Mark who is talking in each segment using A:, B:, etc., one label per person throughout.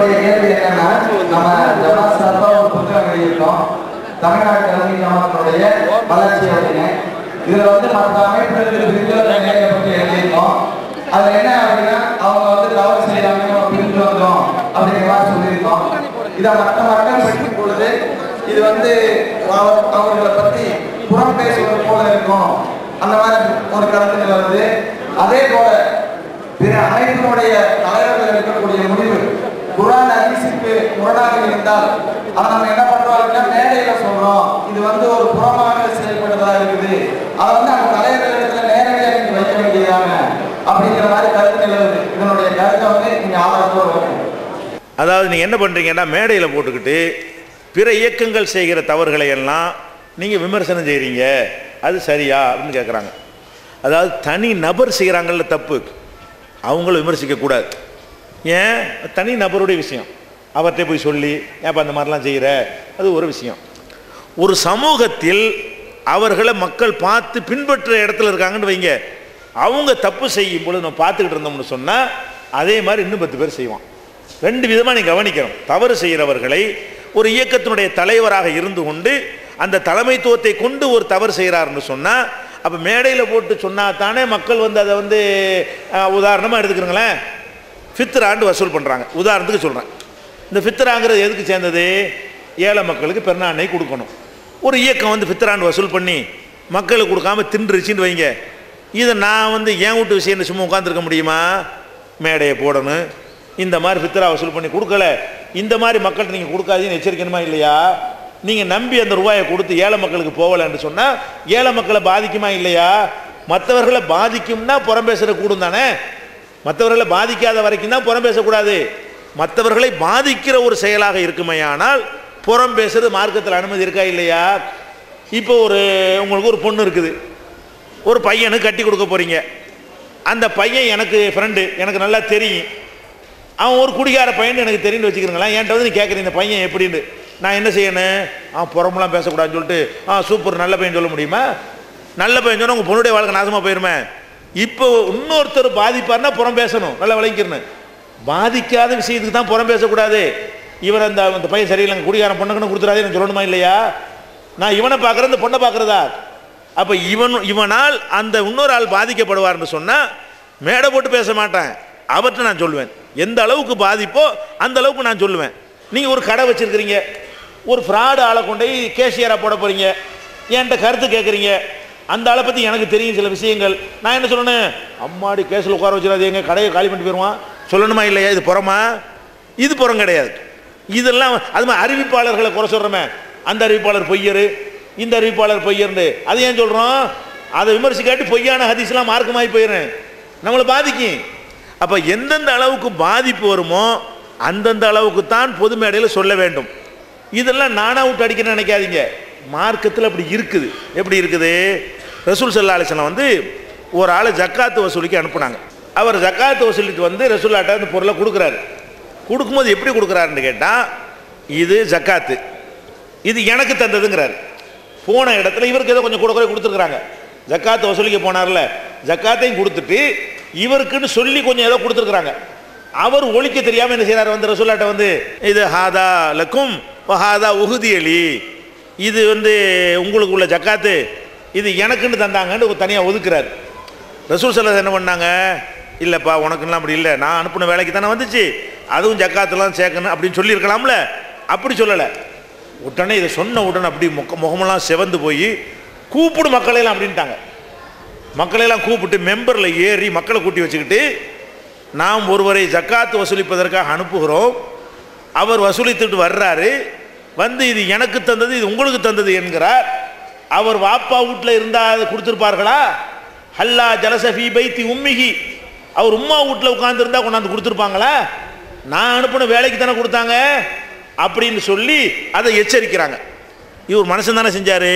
A: என்னுடைய கேள்வி என்னன்னா நம்ம ஜமாத் சார்பா ஒரு புத்தகம் எழுதியிருக்கோம். தமிழ்நாடு கல்வி ஜமாத்தினுடைய வளர்ச்சி அப்படின்னு இதுல வந்து மற்ற அமைப்புகளுக்கு விருதுகளை நிலையை பற்றி எழுதியிருக்கோம். அதுல என்ன அப்படின்னா அவங்க வந்து தவறு செய்யறாங்க நம்ம பிரிஞ்சு வந்தோம் அப்படிங்கிற மாதிரி சொல்லியிருக்கோம். இதை மற்ற மக்கள் படிக்கும் பொழுது இது வந்து அவர்களை பத்தி புறம் பேசுவது போல இருக்கும். அந்த மாதிரி ஒரு கருத்து வந்து அதே போல முரணாக இருந்தால் அதை நம்ம என்ன பண்றோம் அப்படின்னா மேடையில சொல்றோம். இது வந்து ஒரு புறமாக செயல்படுறதா இருக்குது. அதை வந்து அந்த தலைவர்கள் இடத்துல நேரடியாக நீங்க வைக்க வேண்டியதாங்க அப்படிங்கிற மாதிரி கருத்து நிலவுது. இதனுடைய கருத்தை வந்து நீங்க ஆதாரத்தோடு வைக்கணும்
B: அதாவது நீங்கள் என்ன பண்ணுறீங்கன்னா மேடையில் போட்டுக்கிட்டு பிற இயக்கங்கள் செய்கிற தவறுகளை எல்லாம் நீங்கள் விமர்சனம் செய்கிறீங்க அது சரியா அப்படின்னு கேட்குறாங்க அதாவது தனி நபர் செய்கிறாங்கள்ல தப்பு. அவங்களும் விமர்சிக்கக்கூடாது. ஏன்? தனி நபருடைய விஷயம். அவர்கிட்ட போய் சொல்லி ஏப்பா அந்த மாதிரிலாம் செய்கிற அது ஒரு விஷயம். ஒரு சமூகத்தில் அவர்களை மக்கள் பார்த்து பின்பற்ற இடத்துல இருக்காங்கன்னு வைங்க. அவங்க தப்பு செய்யும் பொழுது நம்ம பார்த்துக்கிட்டு இருந்தோம்னு சொன்னால் அதே மாதிரி இன்னும் பத்து பேர் செய்வான். ரெண்டு விதமாக நீ கவனிக்கணும். தவறு செய்கிறவர்களை ஒரு இயக்கத்தினுடைய தலைவராக இருந்து கொண்டு அந்த தலைமைத்துவத்தை கொண்டு ஒரு தவறு செய்கிறாருன்னு சொன்னால் அப்போ மேடையில் போட்டு சொன்னால் தானே மக்கள் வந்து அதை வந்து உதாரணமாக எடுத்துக்கிறங்களேன். ஆண்டு வசூல் பண்ணுறாங்க உதாரணத்துக்கு சொல்கிறேன் இந்த ஃபித்ராங்கிறது எதுக்கு சேர்ந்தது? ஏழை மக்களுக்கு பெருநாணை கொடுக்கணும். ஒரு இயக்கம் வந்து ஃபித்ரான் வசூல் பண்ணி மக்களுக்கு கொடுக்காம தின்றுச்சின்னு வைங்க. இதை நான் வந்து ஏன் வீட்டு விஷயம் சும்மா உட்காந்துருக்க முடியுமா? மேடையை போடணும். இந்த மாதிரி ஃபித்ரா வசூல் பண்ணி கொடுக்கல. இந்த மாதிரி மக்கள்கிட்ட நீங்கள் கொடுக்காதீங்கன்னு எச்சரிக்கணுமா இல்லையா? நீங்கள் நம்பி அந்த ரூபாயை கொடுத்து ஏழை மக்களுக்கு போகலைன்னு சொன்னால் ஏழை மக்களை பாதிக்குமா இல்லையா? மற்றவர்களை பாதிக்கும்னா புறம் பேசுகிற கூடும் தானே மற்றவர்களை பாதிக்காத வரைக்கும் தான் புறம் பேசக்கூடாது. மற்றவர்களை பாதிக்கிற ஒரு செயலாக இருக்குமையானால் புறம் பேசுறது மார்க்கத்தில் அனுமதி இருக்கா இல்லையா? இப்போ ஒரு உங்களுக்கு ஒரு பொண்ணு இருக்குது. ஒரு பையனுக்கு கட்டி கொடுக்க போகிறீங்க அந்த பையன் எனக்கு ஃப்ரெண்டு எனக்கு நல்லா தெரியும். அவன் ஒரு குடிகார பையன் எனக்கு தெரியுன்னு வச்சுக்கிறீங்களா? என்கிட்ட வந்து நீ கேட்குறீங்க இந்த பையன் எப்படின்னு? நான் என்ன செய்யணும்? அவன் புறமெல்லாம் பேசக்கூடாதுன்னு சொல்லிட்டு ஆ சூப்பர் நல்ல பையன் சொல்ல முடியுமா? நல்ல பையன் சொன்னால் உங்கள் பொண்ணுடைய வாழ்க்கை நாசமாக போயிருமே. இப்போ இன்னொருத்தர் பாதிப்பார்னா புறம் பேசணும் நல்லா விளங்கிக்கிறேன் பாதிக்காத விஷயத்துக்கு தான் புறம் பேசக்கூடாது. இவர் அந்த அந்த பையன் சரியில்லை குடிகாரன் பொண்ணுக்குன்னு கொடுத்துறாதே சொல்லணுமா இல்லையா? நான் இவனை பார்க்குறேன் இந்த பொண்ணை பார்க்குறதா? அப்போ இவன் இவனால் அந்த இன்னொரு ஆள் பாதிக்கப்படுவார்னு சொன்னால் மேடை போட்டு பேச மாட்டேன். அவர்கிட்ட நான் சொல்லுவேன். எந்த அளவுக்கு பாதிப்போ அந்த அளவுக்கு நான் சொல்லுவேன். நீங்கள் ஒரு கடை வச்சுருக்கிறீங்க. ஒரு ஃப்ராடு ஆளை கொண்டு போய் கேஷியராக போட போகிறீங்க என்கிட்ட கருத்து கேட்குறீங்க. அந்த ஆளை பற்றி எனக்கு தெரியும் சில விஷயங்கள். நான் என்ன சொல்லணும்? அம்மாடி கேஸில் உட்கார வச்சிடாது எங்கள் கடையை காலி பண்ணிட்டு போயிடுவான் சொல்லணுமா இல்லையா? இது புறமா? இது புறம் கிடையாது. இதெல்லாம் அது மாதிரி அறிவிப்பாளர்களை குறை சொல்கிறோமே அந்த அறிவிப்பாளர் பொய்யர் இந்த அறிவிப்பாளர் பொய்யர்னு அதை ஏன் சொல்கிறோம் அதை விமர்சிக்காட்டி பொய்யான ஹதீஸ்லாம் மார்க்கமாகி போயிடுறேன் நம்மளை பாதிக்கும் அப்போ எந்தெந்த அளவுக்கு பாதிப்பு வருமோ அந்தந்த அளவுக்கு தான் பொது மேடையில் சொல்ல வேண்டும். இதெல்லாம் நானாக விட்டு அடிக்கணும்னு நினைக்காதீங்க. மார்க்கத்தில் அப்படி இருக்குது. எப்படி இருக்குது? ரசூல் சல்லா அலிஸ்லாம் வந்து ஒரு ஆளை ஜக்காத்து வசூலிக்கு அனுப்புனாங்க. அவர் ஜக்காத்து வசூலித்து வந்து ரசூல்லாட்ட அந்த பொருளை கொடுக்குறாரு. கொடுக்கும்போது எப்படி கொடுக்குறாருன்னு கேட்டால் இது ஜக்காத்து. இது எனக்கு தந்ததுங்கிறாரு. போன இடத்துல இவருக்கு ஏதோ கொஞ்சம் கூட குறை கொடுத்துருக்குறாங்க. ஜக்காத்து வசூலிக்க போனார்ல ஜக்காத்தையும் கொடுத்துட்டு இவருக்குன்னு சொல்லி கொஞ்சம் ஏதோ கொடுத்துருக்குறாங்க. அவர் ஒழிக்க தெரியாமல் என்ன செய்கிறார் வந்து ரசூல்லாட்ட வந்து இது ஹாதா லக்கும் ஹாதா உகுதி அலி இது வந்து உங்களுக்கு உள்ள ஜக்காத்து. இது எனக்குன்னு தந்தாங்கன்னு தனியாக ஒதுக்குறாரு. ரசூல் சல்லா என்ன பண்ணாங்க? இல்லைப்பா உனக்குலாம் அப்படி இல்லை. நான் அனுப்பின வேலைக்கு தானே வந்துச்சு. அதுவும் ஜக்காத்துலாம் சேர்க்கணும் அப்படின்னு சொல்லியிருக்கலாம்ல. அப்படி சொல்லலை. உடனே இதை சொன்ன உடனே அப்படி முக முகமெல்லாம் செவந்து போய் கூப்பிடு மக்களையெல்லாம் அப்படின்ட்டாங்க. மக்களையெல்லாம் கூப்பிட்டு மெம்பரில் ஏறி மக்களை கூட்டி வச்சுக்கிட்டு நாம் ஒருவரை ஜக்காத்து வசூலிப்பதற்காக அனுப்புகிறோம். அவர் வசூலித்துட்டு வர்றாரு. வந்து இது எனக்கு தந்தது இது உங்களுக்கு தந்தது என்கிறார். அவர் வாப்பா வீட்டில் இருந்தால் கொடுத்துருப்பார்களா? ஹல்லா ஜலசஃபி பைத்தி உம்மிகி அவர் உம்மா வீட்டில் உட்காந்துருந்தா கொண்டாந்து கொடுத்துருப்பாங்களா? நான் அனுப்பின வேலைக்கு தானே கொடுத்தாங்க? அப்படின்னு சொல்லி அதை எச்சரிக்கிறாங்க. இவர் மனுஷன் தானே செஞ்சார்?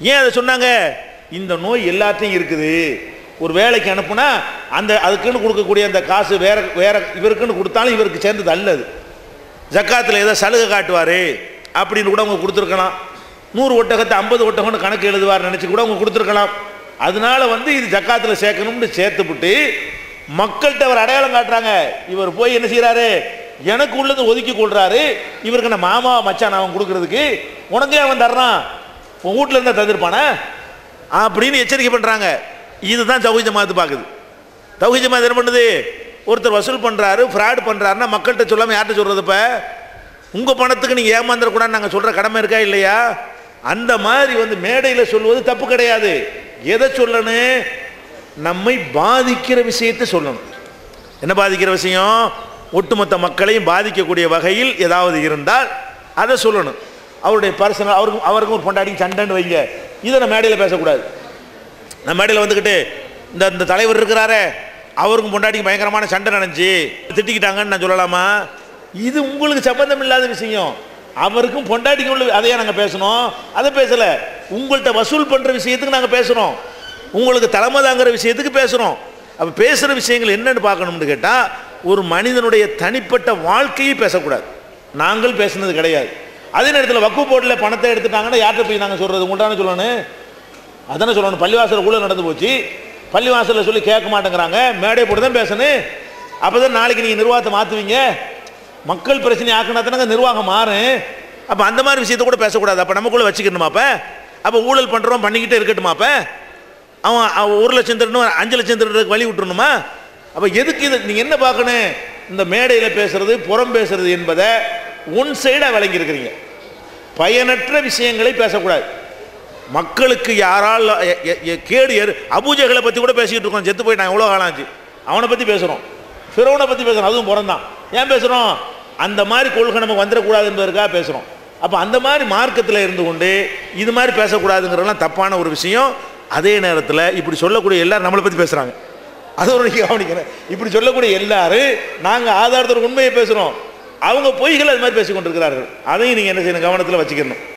B: ஏன் அதை சொன்னாங்க? இந்த நோய் எல்லாத்தையும் இருக்குது. ஒரு வேலைக்கு அனுப்புனா அந்த அதுக்குன்னு கொடுக்கக்கூடிய அந்த காசு வேற வேற இவருக்குன்னு கொடுத்தாலும் இவருக்கு சேர்ந்தது அல்லது ஜக்காத்தில் ஏதோ சலுகை காட்டுவார் அப்படின்னு கூட அவங்க கொடுத்துருக்கலாம். நூறு ஒட்டகத்தை ஐம்பது ஒட்டகம்னு கணக்கு எழுதுவார் நினச்சி கூட அவங்க கொடுத்துருக்கலாம். அதனால வந்து இது ஜக்காத்தில் சேர்க்கணும்னு சேர்த்துவிட்டு மக்கள்கிட்ட அவர் அடையாளம் காட்டுறாங்க. இவர் போய் என்ன செய்கிறாரு எனக்கு உள்ளது ஒதுக்கி கொள்றாரு. இவருக்கு நான் மாமா மச்சான் அவன் கொடுக்கறதுக்கு? உனக்கே அவன் தர்றான்? உன் வீட்டில் இருந்தால் தந்திருப்பானே? அப்படின்னு எச்சரிக்கை பண்ணுறாங்க இதுதான் தௌஹீத் ஜமாத்து பார்க்குது தௌஹீத் ஜமாத் என்ன பண்ணுது? ஒருத்தர் வசூல் பண்ணுறாரு ஃப்ராட் பண்ணுறாருன்னா மக்கள்கிட்ட சொல்லாமல் யார்கிட்ட சொல்கிறது இப்போ? உங்கள் பணத்துக்கு நீங்கள் ஏமாந்துடக்கூடாதுன்னு நாங்கள் சொல்கிற கடமை இருக்கா இல்லையா? அந்த மாதிரி வந்து மேடையில் சொல்வது தப்பு கிடையாது. எதை சொல்லணும்? நம்மை பாதிக்கிற விஷயத்தை சொல்லணும். என்ன பாதிக்கிற விஷயம்? ஒட்டுமொத்த மக்களையும் பாதிக்கக்கூடிய வகையில் ஏதாவது இருந்தால் அதை சொல்லணும். அவருடைய பர்சனல் அவருக்கும் அவருக்கும் ஒரு பொண்டாடி சண்டைன்னு வைங்க. இதை நான் மேடையில் பேசக்கூடாது. நம்ம மேடையில் வந்துக்கிட்டு இந்த இந்த தலைவர் இருக்கிறாரே அவருக்கும் பொண்டாட்டிக்கு பயங்கரமான சண்டை நடந்துச்சு. திட்டிக்கிட்டாங்கன்னு நான் சொல்லலாமா? இது உங்களுக்கு சம்பந்தம் இல்லாத விஷயம். அவருக்கும் பொண்டாட்டிக்கும் உள்ள அதையே நாங்கள் பேசணும்? அதை பேசலை. உங்கள்கிட்ட வசூல் பண்ணுற விஷயத்துக்கு நாங்கள் பேசுகிறோம் உங்களுக்கு தலைமை தாங்கிற விஷயத்துக்கு பேசுகிறோம் அப்போ பேசுகிற விஷயங்கள் என்னென்னு பார்க்கணும்னு கேட்டால் ஒரு மனிதனுடைய தனிப்பட்ட வாழ்க்கையை பேசக்கூடாது. நாங்கள் பேசுனது கிடையாது. அதே நேரத்தில் வக்கு போர்டில் பணத்தை எடுத்துட்டாங்கன்னா யார்கிட்ட போய் நாங்கள் சொல்கிறது உண்டான சொல்லணும். அதானே சொல்லணும். பள்ளிவாசல் ஊழல் நடந்து போச்சு. பள்ளிவாசலில் சொல்லி கேட்க மாட்டேங்கிறாங்க. மேடை போட்டு தான் பேசணும். அப்போ தான் நாளைக்கு நீங்கள் நிர்வாகத்தை மாற்றுவீங்க மக்கள் பிரச்சனை ஆக்கினா நிர்வாகம் மாறும். அப்போ அந்த மாதிரி விஷயத்தை கூட பேசக்கூடாது. அப்போ நமக்குள்ளே வச்சுக்கணுமா அப்போ அப்போ ஊழல் பண்ணுறோம் பண்ணிக்கிட்டே இருக்கட்டுமா அப்போ அவன் அவன் ஒரு லட்சம் திருடணும் அஞ்சு லட்சம் திருடுறதுக்கு வழி விட்டுருணுமா அப்போ எதுக்கு இது நீங்கள் என்ன பார்க்கணும்? இந்த மேடையில் பேசுறது புறம் பேசுறது என்பதை ஒன் சைடாக விளங்கியிருக்கிறீங்க. பயனற்ற விஷயங்களை பேசக்கூடாது. மக்களுக்கு யாரால் எ- எ- கேடு ஏறு அபூஜைகளை பற்றி கூட பேசிக்கிட்டு இருக்கோம். செத்து போயிட்டான் எவ்வளோ காலாச்சு அவனை பற்றி பேசுகிறோம் ஃபிரோனை பற்றி பேசுகிறோம் அதுவும் பிறந்தான் ஏன் பேசுகிறோம் அந்த மாதிரி கொள்கை நமக்கு வந்துடக்கூடாது என்பதற்காக பேசுகிறோம் அப்போ அந்த மாதிரி மார்க்கத்தில் இருந்து கொண்டு இது மாதிரி பேசக்கூடாதுங்கிறதெல்லாம் தப்பான ஒரு விஷயம். அதே நேரத்தில் இப்படி சொல்லக்கூடிய எல்லாரும் நம்மளை பற்றி பேசுகிறாங்க அது ஒரு கவனிக்கிறேன் இப்படி சொல்லக்கூடிய எல்லாரும் நாங்கள் ஆதாரத்தோட உண்மையை பேசுகிறோம் அவங்க பொய்கள் அது மாதிரி பேசி கொண்டிருக்கிறார்கள் அதையும் நீங்கள் என்ன செய்யணும்? கவனத்தில் வச்சுக்கணும்.